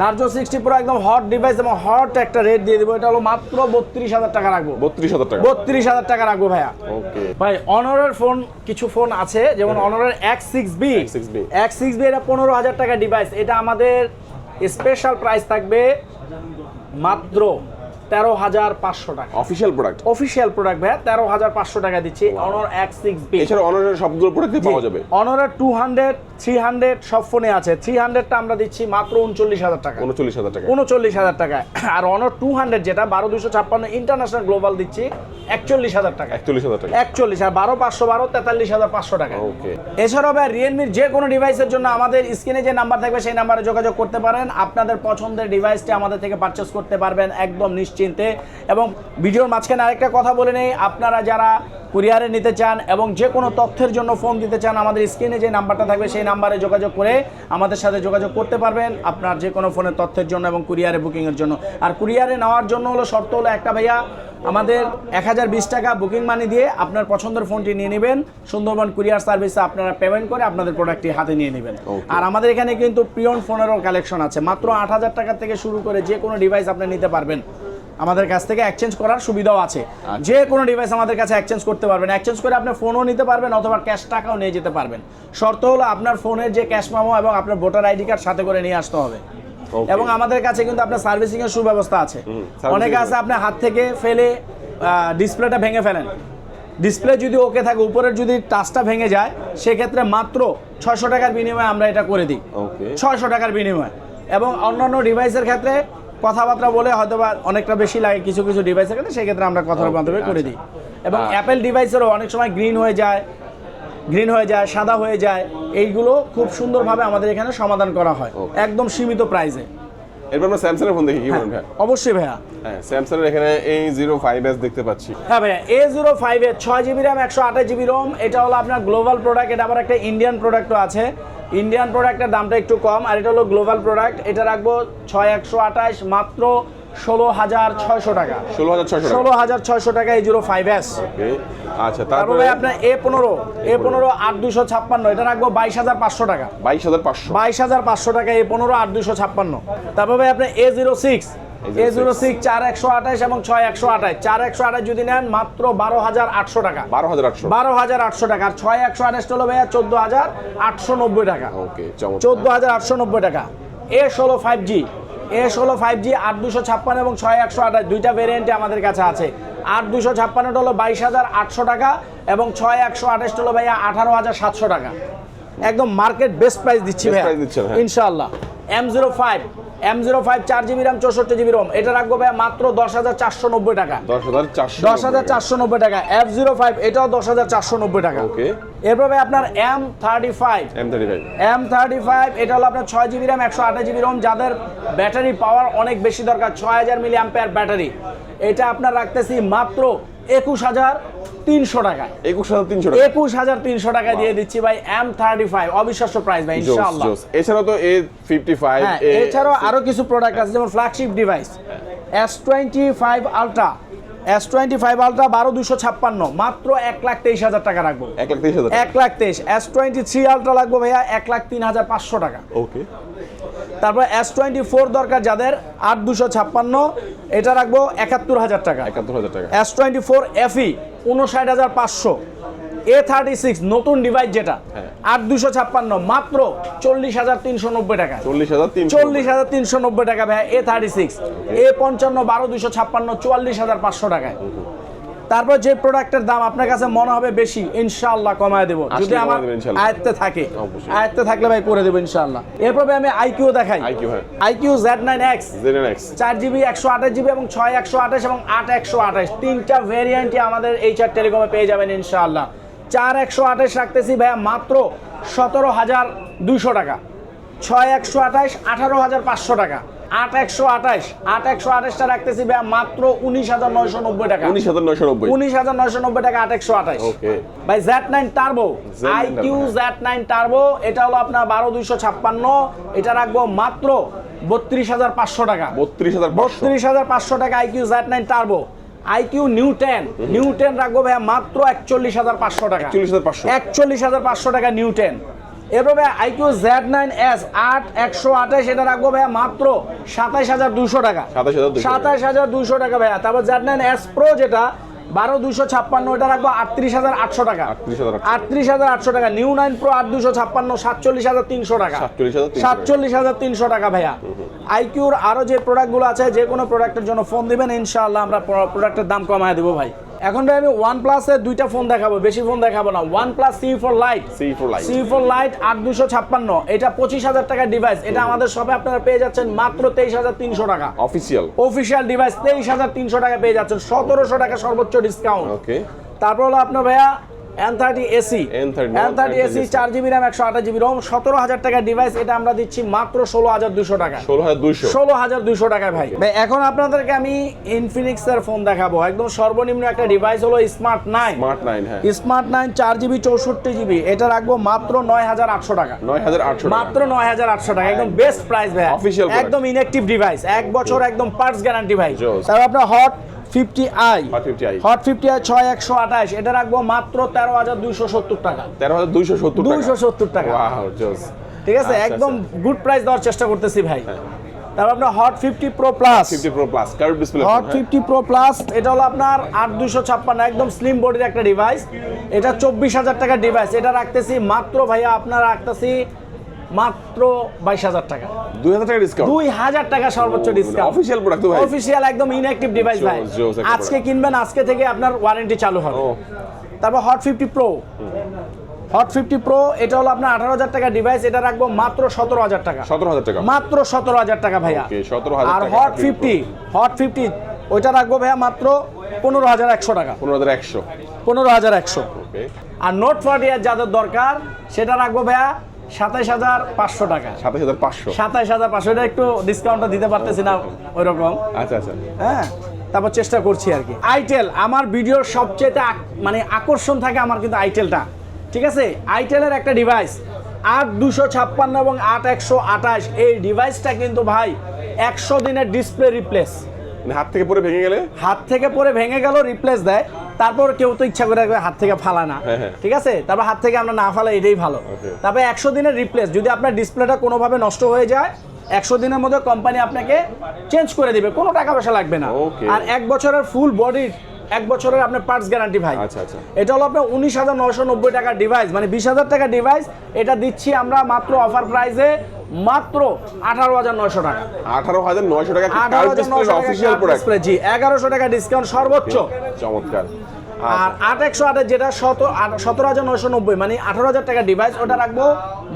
Narzo sixty pro একদম হট ডিভাইস এবং হট একটা রেট দিয়ে দেবো এটা হলো মাত্র বত্রিশ হাজার টাকা রাখব। বত্রিশ হাজার টাকা। বত্রিশ হাজার টাকা রাখব ভাইয়া। ওকে। ভাই অনরের ফোন কিছু ফোন আছে যেমন অনরের X six B X6B X six B এটা পনেরো হাজার টাকা ডিভাইস এটা আমাদের স্পেশাল প্রাইস থাকবে মাত্র তেরো হাজার পাঁচশো টাকা। অফিসিয়াল প্রোডাক্ট অফিসিয়াল প্রোডাক্ট ভাইয়া তেরো হাজার পাঁচশো টাকা দিচ্ছি। অনর এক্স সিক্স বি এছাড়া অনারের সবগুলো প্রোডাক্টই পাওয়া যাবে? অনরের টু হান্ড্রেড থ্রি হান্ড্রেড সব ফোনে আছে। থ্রি হান্ড্রেডটা আমরা দিচ্ছি মাত্র উনচল্লিশ হাজার টাকা। উনচল্লিশ হাজার টাকা। উনচল্লিশ হাজার টাকা। আর অনর টু হান্ড্রেড যেটা বারো দুশো ছাপ্পান্ন ইন্টারন্যাশনাল গ্লোবাল দিচ্ছি একচল্লিশ হাজার টাকা। একচল্লিশ হাজার টাকা। একচল্লিশ আর বারো পাঁচশো বারো তেতাল্লিশ হাজার পাঁচশো টাকা। ওকে এছাড়াও ভাই রিয়েলমির যে কোনো ডিভাইসের জন্য আমাদের স্ক্রিনে যে নাম্বার থাকবে সেই নাম্বারে যোগাযোগ করতে পারেন। আপনাদের পছন্দের ডিভাইসটি আমাদের থেকে পারচেস করতে পারবেন একদম নিশ্চিন্তে এবং ভিডিওর মাঝখানে আরেকটা কথা বলে নেই আপনারা যারা কুরিয়ারে নিতে চান এবং যে কোনো তথ্যের জন্য ফোন দিতে চান আমাদের স্ক্রিনে যে নাম্বারটা থাকবে সেই নাম্বারে যোগাযোগ করে আমাদের সাথে যোগাযোগ করতে পারবেন আপনার যে কোনো ফোনের তথ্যের জন্য এবং কুরিয়ারে বুকিংয়ের জন্য। আর কুরিয়ারে নেওয়ার জন্য হলো শর্ত হলো একটা ভাইয়া আমাদের এক হাজার বিশ টাকা বুকিং মানি দিয়ে আপনার পছন্দের ফোনটি নিয়ে নেবেন। সুন্দরবন কুরিয়ার সার্ভিসে আপনারা পেমেন্ট করে আপনাদের প্রোডাক্টটি হাতে নিয়ে নেবেন। আর আমাদের এখানে কিন্তু প্রিয়ন ফোনেরও কালেকশন আছে। মাত্র আট হাজার টাকা থেকে শুরু করে যে কোনো ডিভাইস আপনি নিতে পারবেন। আমাদের কাছ থেকে এক্সচেঞ্জ করার সুবিধাও আছে। যে কোনো ডিভাইস আমাদের কাছে এক্সচেঞ্জ করতে পারবেন। এক্সচেঞ্জ করে আপনি ফোনও নিতে পারবেন অথবা ক্যাশ টাকাও নিয়ে যেতে পারবেন। শর্ত হলো আপনার ফোনের যে ক্যাশ মামো এবং আপনার ভোটার আইডি কার্ড সাথে করে নিয়ে আসতে হবে। এবং আমাদের কাছে কিন্তু আপনার সার্ভিসিং এর সুব্যবস্থা আছে। অনেকে আছে আপনি হাত থেকে ফেলে ডিসপ্লেটা ভেঙে ফেলেন। ডিসপ্লে যদি ওকে থাকে উপরের যদি টাচটা ভেঙে যায় সেক্ষেত্রে মাত্র ছয়শো টাকার বিনিময়ে আমরা এটা করে দিই। ছয়শো টাকার বিনিময়ে। এবং অন্যান্য ডিভাইসের ক্ষেত্রে কথাবার্তা বলে হয়তো বা অনেকটা বেশি লাগে কিছু কিছু ডিভাইসের ক্ষেত্রে সেক্ষেত্রে আমরা কথার মাধ্যমে করে আচ্ছা। দিই। এবং অ্যাপেল ডিভাইসেরও অনেক সময় গ্রিন হয়ে যায় গ্রিন হয়ে যায় সাদা হয়ে যায়। এইগুলো খুব সুন্দরভাবে আমাদের এখানে সমাধান করা হয় একদম সীমিত প্রাইসে এরপর আমরা স্যামসাং এর ফোন দেখি কি বলেন ভাই অবশ্যই ভাইয়া। হ্যাঁ স্যামসাং এর এখানে এই জিরো ফাইভ এস দেখতে পাচ্ছি। হ্যাঁ ভাইয়া এ জিরো ফাইভ এর ছয় জিবি র্যাম একশো আঠাশ জিবি রোম এটা হলো আপনার গ্লোবাল প্রোডাক্ট এটা আবার একটা ইন্ডিয়ান প্রোডাক্টও আছে। ইন্ডিয়ান প্রোডাক্টের দামটা একটু কম আর এটা হলো গ্লোবাল প্রোডাক্ট এটা রাখব ছয় একশো আঠাশ মাত্র ষোলো হাজার ছয়শো টাকা। ষোলো হাজার ছয়শো ষোলো হাজার ছয়শো টাকা এই জিরো ফাইভ এস আচ্ছা তারপরে? আপনার এ পনেরো এ পনেরো। আট দুশো ছাপ্পান্ন এটা রাখব বাইশ হাজার পাঁচশো টাকা। বাইশ হাজার পাঁচশো। বাইশ হাজার পাঁচশো টাকা এ পনেরো আট দুশো ছাপ্পান্ন। তারপর আপনার A zero six A zero six চার একশো আঠাশ এবং ছয় একশো আঠাশ। চার একশো আঠাশ যদি নেন মাত্র বারো হাজার আটশো টাকা। বারো হাজার আটশো। বারো হাজার আটশো টাকা। আর ছয় একশো আঠাশটা হলো ভাইয়া চোদ্দ হাজার আটশো নব্বই টাকা। ওকে চোদ্দ হাজার আটশো নব্বই টাকা। এ ষোলো ফাইভ জি এ হলো ফাইভ জি আট দুশো ছাপ্পান্ন এবং ছয় একশো আঠাশ দুইটা ভেরিয়েন্টে আমাদের কাছে আছে। আট দুশো ছাপ্পান্নটা হলো বাইশ হাজার আটশো টাকা এবং ছয় একশো আঠাশটা হলো ভাইয়া আঠারো হাজার সাতশো টাকা। একদম মার্কেট বেস্ট প্রাইস দিচ্ছি ভাইয়া। ইনশাল্লাহ। ইনশাআল্লাহ। M zero five M zero five চার জিবি র্যাম চৌষট্টি জিবি রোম এটা রাখব ভাইয়া মাত্র দশ হাজার চারশো নব্বই টাকা। দশ হাজার চারশো নব্বই টাকা। এফ জিরো ফাইভ এটাও দশ হাজার চারশো নব্বই টাকা। ওকে। এরপরে আপনার M thirty five M thirty five M thirty five এটা হলো আপনার ছয় জিবি র্যাম একশো আঠাশ জিবি রোম যাদের ব্যাটারি পাওয়ার অনেক বেশি দরকার ছয় হাজার মিলি অ্যাম্পেয়ার ব্যাটারি এটা আপনার রাখতেছি মাত্র একুশ হাজার তিনশো টাকায়। একুশ হাজার তিনশো টাকা। একুশ হাজার তিনশো টাকা দিয়ে দিচ্ছি ভাই এম থার্টি ফাইভ অবিশ্বাস্য প্রাইস ভাই ইনশাআল্লাহ। এছাড়াও তো এ ফিফটি ফাইভ এছাড়াও আরও কিছু প্রোডাক্ট আছে যেমন flagship device S twenty five ultra S twenty five ultra বারো দুশো ছাপ্পান্ন মাত্র এক লাখ তেইশ হাজার টাকা রাখব। এক লাখ তেইশ এক লাখ তেইশ এস টোয়েন্টি থ্রি আলট্রা লাগবে ভাইয়া এক লাখ তিন হাজার পাঁচশো টাকা। ওকে তারপর এস টোয়েন্টি ফোর দরকার যাদের আট দুশো ছাপ্পান্ন এটা রাখব একাত্তর হাজার টাকা। একাত্তর হাজার টাকা। এস টোয়েন্টি ফোর এফই উনষাট হাজার পাঁচশো। এ থার্টি সিক্স নতুন ডিভাইস যেটা হ্যাঁ। আট দুশো ছাপ্পান্ন মাত্র চল্লিশ হাজার তিনশো নব্বই টাকা। চল্লিশ হাজার চল্লিশ হাজার তিনশো নব্বই টাকা ভাই এ থার্টি সিক্স এ পঞ্চান্ন বারো দুশো ছাপ্পান্ন চুয়াল্লিশ হাজার পাঁচশো টাকায়। তারপর যে প্রোডাক্টের দাম আপনার কাছে মনে হবে বেশি ইনশাআল্লাহ কমায় দেবো। যদি আমার আয়ত্তে থাকে আয়ত্তে থাকলে ভাই করে দেবো ইনশাআল্লাহ। এরপর আমি আইকিউ দেখাই। আইকিউ জেড নাইন এক্স চার জিবি একশো আঠাশ জিবি এবং ছয় একশো আঠাশ এবং আট একশো আঠাশ। তিনটা ভেরিয়েন্টই আমাদের এই চার টেলিকমে পেয়ে যাবেন ইনশাআল্লাহ। চার একশো আঠাশ রাখতেছি ভাইয়া মাত্র সতেরো হাজার দুইশো টাকা। ছয় একশো আঠাশ আঠারো হাজার পাঁচশো টাকা। আট একশো আঠাশ আট একশো আঠাশটা রাখতেছি ভাইয়া মাত্র উনিশ হাজার নয়শো নব্বই টাকা। উনিশ হাজার নয়শো নব্বই। উনিশ হাজার নয়শো নব্বই টাকা আট একশো আঠাশ। ভাই Z nine turbo iQOO Z nine turbo এটা হলো আপনার বারো দুইশো ছাপ্পান্ন এটা রাখব মাত্র বত্রিশ হাজার পাঁচশো টাকা। বত্রিশ হাজার বত্রিশ হাজার পাঁচশো টাকা iQOO Z nine turbo iQOO neo ten neo ten রাখব ভাইয়া মাত্র একচল্লিশ হাজার পাঁচশো টাকা। চল্লিশ হাজার পাঁচশো। একচল্লিশ হাজার পাঁচশো টাকা নিউ টেন এরপরে আইকিউ জেড নাইন এস আট একশো আঠাশ এটা রাখব ভাইয়া মাত্র সাতাইশ হাজার দুশো টাকা। সাতাশ হাজার দুশো সাতাশ টাকা ভাইয়া। তারপর জেড নাইন এস প্রো যেটা বারো দুশো ছাপ্পান্ন এটা রাখব আটত্রিশ হাজার আটশো টাকা। আটত্রিশ হাজার আটশো টাকা। নিউ নাইন প্রো আট দুশো ছাপ্পান্ন সাতচল্লিশ হাজার তিনশো টাকা। সাতচল্লিশ হাজার তিনশো টাকা। ভাইয়া। আইকিউর আরও যে প্রোডাক্টগুলো আছে যে কোনো প্রোডাক্টের জন্য ফোন দিবেন ইনশাআল্লাহ আমরা প্রোডাক্টের দাম কমায় দেবো ভাই। এখন ভাই আমি ওয়ান প্লাসের দুইটা ফোন দেখাবো বেশি ফোন দেখাবো না। OnePlus C four lite C four lite C four lite আট দুশো ছাপ্পান্ন। এটা পঁচিশ হাজার টাকার ডিভাইস এটা আমাদের সবে আপনারা পেয়ে যাচ্ছেন মাত্র তেইশ হাজার তিনশো টাকা। অফিসিয়াল অফিসিয়াল ডিভাইস তেইশ হাজার তিনশো টাকা পেয়ে যাচ্ছেন। সতেরোশো টাকা সর্বোচ্চ ডিসকাউন্ট ওকে তারপর হলো আপনার ভাইয়া N thirty SE N thirty SE চার জিবি র্যাম একশো আঠাশ জিবি রোম সতেরো হাজার টাকার ডিভাইস এটা আমরা দিচ্ছি মাত্র ষোলো হাজার দুশো টাকা। ষোলো হাজার দুইশো। ষোলো হাজার দুশো টাকায় ভাই। ভাই এখন আপনাদেরকে আমি ইনফিনিক্স এর ফোন দেখাবো। একদম সর্বনিম্ন একটা ডিভাইস হলো স্মার্ট নাইন স্মার্ট নাইন হ্যাঁ। স্মার্ট নাইন চার জিবি চৌষট্টি জিবি এটা রাখব মাত্র নয় হাজার আটশো টাকা। নয় হাজার আটশো মাত্র নয় হাজার আটশো টাকা। একদম বেস্ট প্রাইস ভাই। Product. একদম ইনঅ্যাক্টিভ ডিভাইস এক বছর একদম পার্টস গ্যারান্টি ভাই. তারপর আপনার hot fifty I hot fifty I ছয় একশো আঠাশ। এটা রাখব মাত্র তেরো হাজার দুইশো সত্তর টাকা। তেরো হাজার দুইশো সত্তর দুইশো সত্তর টাকা। ঠিক আছে? আচ্ছা, একদম গুড প্রাইস দেওয়ার চেষ্টা করতেছি ভাই। হ্যাঁ। তারপর আপনার hot fifty pro plus fifty pro plus curve display hot fifty pro plus এটা হলো আপনার আট দুশো ছাপ্পান্ন একদম স্লিম বডির একটা ডিভাইস এটা চব্বিশ হাজার টাকার ডিভাইস এটা রাখতেছি মাত্র ভাইয়া আপনার রাখতেছি মাত্র বাইশ হাজার টাকা। দুই হাজার টাকা ডিসকাউন্ট দুই হাজার টাকা সর্বোচ্চ ডিসকাউন্ট অফিসিয়াল প্রোডাক্ট ভাই। অফিসিয়াল একদম ইনঅ্যাক্টিভ ডিভাইস ভাই। আজকে কিনবেন আজকে থেকে আপনার ওয়ারেন্টি চালু হবে। তারপর hot fifty pro hot fifty pro এটা হলো আপনার আঠারো হাজার টাকা ডিভাইস এটা রাখব মাত্র সতেরো হাজার টাকা। সতেরো হাজার টাকা। মাত্র সতেরো হাজার টাকা ভাইয়া। Okay, 17,000 আর হট ফিফটি হট ফিফটি ওইটা রাখব ভাইয়া মাত্র পনেরো হাজার একশো টাকা। পনেরো হাজার একশো। পনেরো হাজার একশো। আর নোট ফর্টি যাদের দরকার সেটা রাখব ভাইয়া সাতাইশ হাজার পাঁচশো টাকা। সাতাশ হাজার পাঁচশো? সাতাইশ হাজার পাঁচশো এটা একটু ডিসকাউন্টটা দিতে পারতেছি না ওই রকম আচ্ছা আচ্ছা। হ্যাঁ তারপর চেষ্টা করছি আর কি। আইটেল আমার ভিডিওর সবচেয়ে মানে আকর্ষণ থাকে আমার কিন্তু আইটেলটা ঠিক আছে? আইটেলের একটা ডিভাইস আট দুশো ছাপ্পান্ন এবং আট একশো আঠাশ। এই ডিভাইসটা কিন্তু ভাই একশো দিনের ডিসপ্লে রিপ্লেস হাত থেকে পরে ভেঙে গেলে? হাত থেকে পরে ভেঙে গেল রিপ্লেস দেয়। তারপর কেউ তো ইচ্ছা করে হাত থেকে ফালা না। হ্যাঁ, হ্যাঁ। ঠিক আছে? তারপর হাত থেকে আমরা না ফালা এটাই ভালো. তারপরে একশো দিনের রিপ্লেস যদি আপনার ডিসপ্লেটা কোনোভাবে নষ্ট হয়ে যায় একশো দিনের মধ্যে কোম্পানি আপনাকে চেঞ্জ করে দিবে। কোনো টাকা পয়সা লাগবে না। আর এক বছরের ফুল বডির এক বছরের আপনার পার্টস গ্যারান্টি ভাই। আচ্ছা, আচ্ছা। এটা হলো আপনার উনিশ হাজার নয়শো নব্বই টাকার ডিভাইস মানে বিশ হাজার টাকার ডিভাইস এটা দিচ্ছি আমরা মাত্র অফার প্রাইসে মাত্র আঠারো হাজার নয়শো টাকা। আঠারো হাজার নয়শো টাকা আঠারো হাজার নয়শো টাকা প্রোডাক্ট জি এগারোশো টাকা ডিসকাউন্ট সর্বোচ্চ। চমৎকার। আর আট একশো আটের যেটা শত সতেরো হাজার নয়শো নব্বই মানে আঠারো হাজার টাকা ডিভাইস ওটা রাখব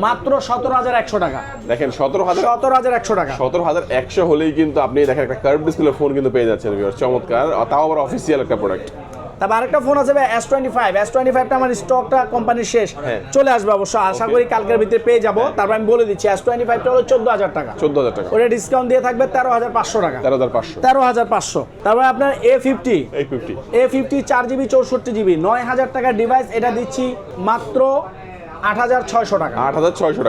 মাত্র সতেরো হাজার একশো টাকা। দেখেন সতেরো হাজার সতেরো হাজার একশো টাকা। সতেরো হাজার একশো হলেই কিন্তু আপনি দেখেন একটা কার্ভ ডিসপ্লে ফোন কিন্তু পেয়ে যাচ্ছেন চমৎকার। তাও আবার অফিসিয়াল একটা প্রোডাক্ট তারপর আরেকটা ফোন আছে S twenty five S twenty ফাইভটা আমার স্টকটা কোম্পানির শেষ। হ্যাঁ। চলে আসবে অবশ্য। আশা করি কালকের ভিতরে পেয়ে যাব। তারপর আমি বলে দিচ্ছি এস টোয়েন্টি ফাইভটা হলো চোদ্দ হাজার টাকা। চোদ্দ হাজার টাকা। ওটা ডিসকাউন্ট দিয়ে থাকবে তেরো হাজার পাঁচশো টাকা। তেরো হাজার পাঁচশো। তেরো হাজার পাঁচশো। তারপর আপনার A fifty A fifty A fifty চার জিবি চৌষট্টি জিবি নয় হাজার টাকার ডিভাইস এটা দিচ্ছি মাত্র আট হাজার ছয়শো টাকা। আট হাজার ছয়শো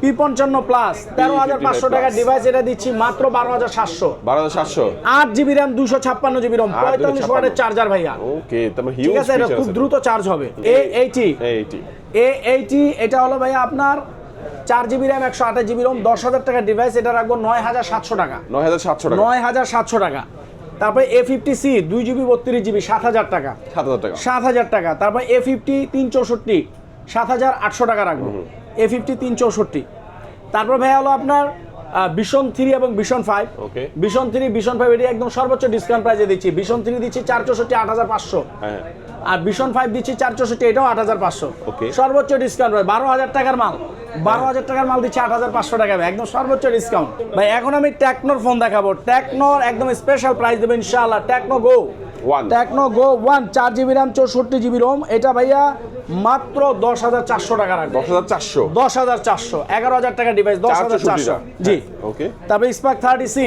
পি পঞ্চান্ন প্লাস তেরো হাজার পাঁচশো টাকার ডিভাইস এটা দিচ্ছি মাত্র বারো হাজার সাতশো। বারো হাজার সাতশো। আট জিবি র্যাম দুশো ছাপ্পান্ন জিবি পঁয়তাল্লিশ ওয়াটের চার্জার ভাইয়া। ওকে তারপর ঠিক আছে এটা খুব দ্রুত চার্জ হবে। এ এইটি এইটি এ এইটি এটা হলো ভাইয়া আপনার চার জিবি র্যাম একশো আঠাশ জিবি রোম দশ হাজার টাকার ডিভাইস এটা রাখব নয় হাজার সাতশো টাকা। নয় হাজার সাতশো টাকা। নয় হাজার সাতশো টাকা। তারপরে এ ফিফটি সি দুই জিবি বত্রিশ জিবি সাত হাজার টাকা। সাত হাজার টাকা। সাত হাজার টাকা। তারপর এ ফিফটি তিন চৌষট্টি। সাত হাজার আটশো টাকা রাখব। এ ফিফটি তিন চৌষট্টি। তারপর ভাইয়া হলো আপনার বিশন থ্রি এবং vision five. Vision three vision five এটি একদম সর্বোচ্চ ডিসকাউন্ট প্রাইসে দিচ্ছি। বিশন থ্রি দিচ্ছি চার চৌষট্টি আট হাজার পাঁচশো। হ্যাঁ আর বিশন ফাইভ দিচ্ছি চার চৌষট্টি এটাও আট হাজার পাঁচশো. সর্বোচ্চ ডিসকাউন্ট ভাই বারো হাজার টাকার মাল। বারো হাজার টাকার মাল দিচ্ছি আট হাজার পাঁচশো টাকা একদম সর্বোচ্চ ডিসকাউন্ট ভাই এখন আমি টেকনোর ফোন দেখাবো। টেকনোর একদম স্পেশাল প্রাইস দেবো ইনশাআল্লাহ। Tecno go one Tecno go one চার জিবি র্যাম চৌষট্টি জিবি রোম এটা ভাইয়া মাত্র দশ হাজার চারশো টাকা রাখব। দশ হাজার চারশো? দশ হাজার চারশো। এগারো হাজার টাকা ডিভাইস দশ হাজার চারশো জি। ওকে তারপরে স্পার্ক থার্টি সি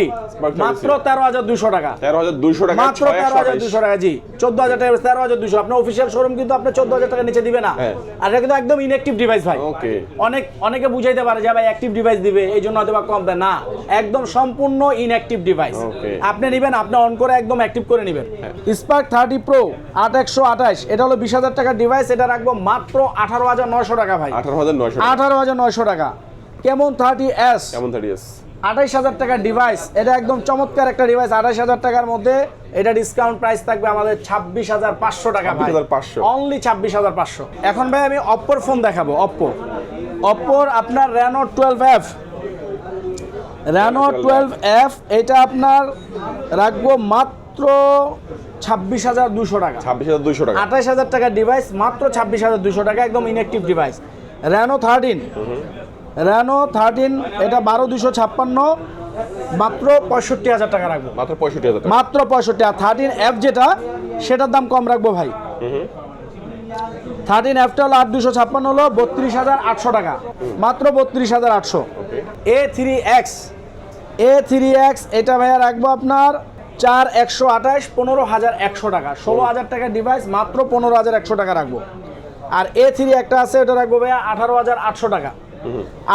মাত্র তেরো হাজার দুশো টাকা। তেরো হাজার দুইশো টাকা মাত্র তেরো হাজার দুশো টাকা জি। চোদ্দ হাজার টাকা তেরো হাজার দুশো। আপনার অফিসিয়াল শোরুম কিন্তু আপনার চোদ্দ হাজার টাকা নিচে দিবে না। হ্যাঁ। আর এটা কিন্তু একদম ইনঅ্যাক্টিভ ডিভাইস ভাই। ওকে অনেক অনেকে বুঝাইতে পারে যে ভাই অ্যাক্টিভ ডিভাইস দিবে এই জন্য হয়তো বা কম দেয়। না একদম সম্পূর্ণ ইনঅ্যাক্টিভ ডিভাইস আপনি নেবেন আপনি অন করে একদম অ্যাক্টিভ করে নেবেন। স্পার্ক থার্টি প্রো আট একশো আঠাশ। এটা হলো বিশ হাজার টাকার ডিভাইস এটা রাখব মাত্র আঠারো হাজার নয়শো টাকা ভাই। আঠারো হাজার নয়শো আঠারো হাজার নয়শো টাকা। Camon thirty S Camon thirty S আঠাইশ হাজার টাকার ডিভাইস এটা একদম চমৎকার একটা ডিভাইস আঠাইশ হাজার টাকার মধ্যে এটা ডিসকাউন্ট প্রাইস থাকবে আমাদের ছাব্বিশ হাজার পাঁচশো টাকা ভাই। 26,500 অনলি ছাব্বিশ হাজার পাঁচশো। এখন ভাই আমি অপ্পোর ফোন দেখাবো অপ্পো অপ্পোর আপনার Reno twelve F Reno twelve F এটা আপনার রাখব মাত্র ছাব্বিশ হাজার দুশো টাকা। ছাব্বিশ হাজার দুইশো টাকা। আঠাশ হাজার টাকার ডিভাইস মাত্র ছাব্বিশ হাজার দুশো টাকা একদম inactive device Reno thirteen Reno thirteen এটা বারো দুশো ছাপ্পান্ন মাত্র পঁয়ষট্টি হাজার টাকা রাখব। মাত্র পঁয়ষট্টি হাজার মাত্র পঁয়ষট্টি আর থার্টিন অ্যাপ যেটা সেটার দাম কম রাখব ভাই। থার্টিন অ্যাপটা হলো আট দুশো ছাপ্পান্ন হলো বত্রিশ হাজার আটশো টাকা। মাত্র বত্রিশ হাজার আটশো। A three X A three X এটা ভাইয়া রাখব আপনার চার একশো আঠাশ পনেরো হাজার একশো টাকা। ষোলো হাজার টাকার ডিভাইস মাত্র পনেরো হাজার একশো টাকা রাখব। আর এ থ্রি একটা আছে ওটা রাখব ভাইয়া আঠারো হাজার আটশো টাকা।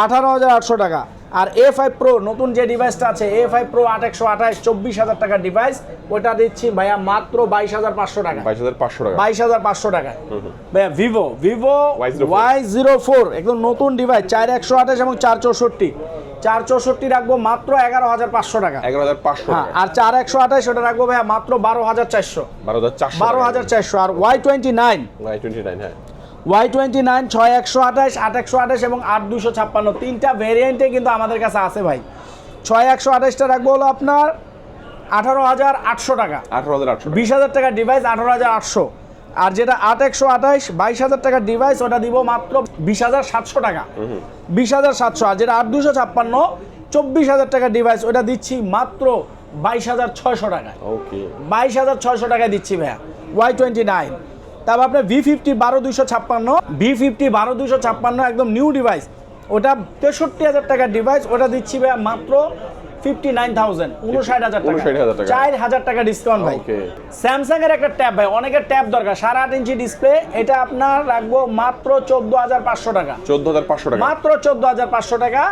আঠারো হাজার আটশো টাকা। আর এ ফাইভ প্রো নতুন যে ডিভাইসটা আছে এ ফাইভ প্রো আট একশো আঠাশ চব্বিশ হাজার টাকার ডিভাইস ওটা দিচ্ছি ভাইয়া মাত্র বাইশ হাজার পাঁচশো টাকা। বাইশ হাজার পাঁচশো টাকা। বাইশ হাজার পাঁচশো টাকা। ভাইয়া vivo vivo Y zero four একদম নতুন ডিভাইস চার একশো আঠাশ এবং চার চৌষট্টি। চার চৌষট্টি রাখব মাত্র এগারো হাজার পাঁচশো টাকা। এগারো হাজার পাঁচশো হ্যাঁ আর চার একশো আঠাশ ওটা রাখব ভাইয়া মাত্র বারো হাজার চারশো। বারো হাজার চারশো বারো হাজার চারশো আর Y twenty nine Y twenty nine হ্যাঁ। ওয়াই টোয়েন্টি নাইন ছয় একশো আঠাশ আট একশো আঠাশ এবং আট দুশো ছাপ্পান্ন। তিনটা ভেরিয়েন্টে কিন্তু আমাদের কাছে আছে ভাই। ছয় একশো আঠাশটা রাখব হলো আপনার আঠারো হাজার আটশো টাকা। আঠারো হাজার আটশো বিশ হাজার টাকার ডিভাইস আঠারো হাজার আটশো। আর যেটা আট একশো আঠাশ বাইশ হাজার টাকার ডিভাইস ওটা দিব মাত্র বিশ হাজার সাতশো টাকা। বিশ হাজার সাতশো আর যেটা আট দুশো ছাপ্পান্ন চব্বিশ হাজার টাকার ডিভাইস ওটা দিচ্ছি মাত্র বাইশ হাজার ছয়শো টাকায়। ওকে বাইশ হাজার ছয়শো টাকায় দিচ্ছি ভাইয়া। ওয়াই টোয়েন্টি নাইন তারপর আপনার ভি ফিফটি বারো দুশো ছাপ্পান্ন ভি ফিফটি বারো দুশো ছাপ্পান্ন একদম নিউ ডিভাইস ওটা তেষট্টি হাজার টাকার ডিভাইস ওটা দিচ্ছি ভাইয়া মাত্র ফিফটি নাইন থাউজেন্ড উনষাট হাজার টাকা। 59,000 টাকা। চার হাজার টাকা ডিসকাউন্ট ভাই। স্যামসাং এর একটা ট্যাব ভাই অনেকের ট্যাব দরকার সাড়ে আট ইঞ্চি ডিসপ্লে এটা আপনার রাখব মাত্র চোদ্দ হাজার পাঁচশো টাকা। চোদ্দ হাজার পাঁচশো টাকা। মাত্র চোদ্দ হাজার পাঁচশো টাকা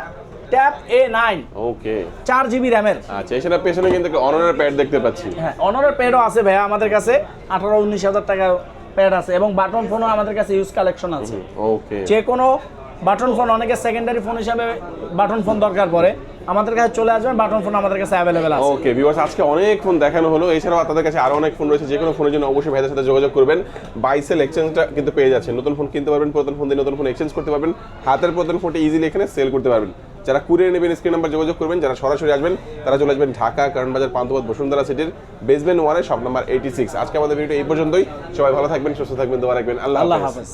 ট্যাব এ নাইন ওকে চার জিবি র্যামের আচ্ছা এছাড়া পেছনে কিন্তু অনারের প্যাড দেখতে পাচ্ছি। হ্যাঁ অনারের প্যাডও আছে ভাইয়া আমাদের কাছে আঠারো উনিশ হাজার টাকা প্যাড আছে এবং বাটন ফোনও আমাদের কাছে ইউজ কালেকশন আছে। ওকে যে কোনো বাটন ফোন অনেকে সেকেন্ডারি ফোন হিসাবে বাটন ফোন দরকার পড়ে। আমাদের কাছে চলে আসবেন বাটন ফোন আমাদের কাছে অ্যাভেলেবেল আছে। ওকে ভিউয়ার্স আজকে অনেক ফোন দেখানো হলো। এছাড়াও আপনাদের কাছে আরও অনেক ফোন রয়েছে যে কোনো ফোনের জন্য অবশ্যই ভাইদের সাথে যোগাযোগ করবেন। বাইসেল এক্সচেঞ্জটা কিন্তু পেয়ে যাচ্ছেন। নতুন ফোন কিনতে পারবেন পুরাতন ফোন দিয়ে নতুন ফোন এক্সচেঞ্জ করতে পারবেন। হাতের পুরাতন ফোনটা ইজিলি এখানে সেল করতে পারবেন। যারা কুরিয়ার নেবেন স্ক্রিন নাম্বার যোগাযোগ করবেন যারা সরাসরি আসবেন তারা চলে আসবেন ঢাকা কারণ বাজার পান্থপথ বসুন্ধরা সিটির বেসমেন্ট ওয়ানে শপ নাম্বার এইটি সিক্স আজকে আমাদের ভিডিও এই পর্যন্তই। সবাই ভালো থাকবেন সুস্থ থাকবেন দোয়া রাখবেন। আল্লাহ হাফেজ।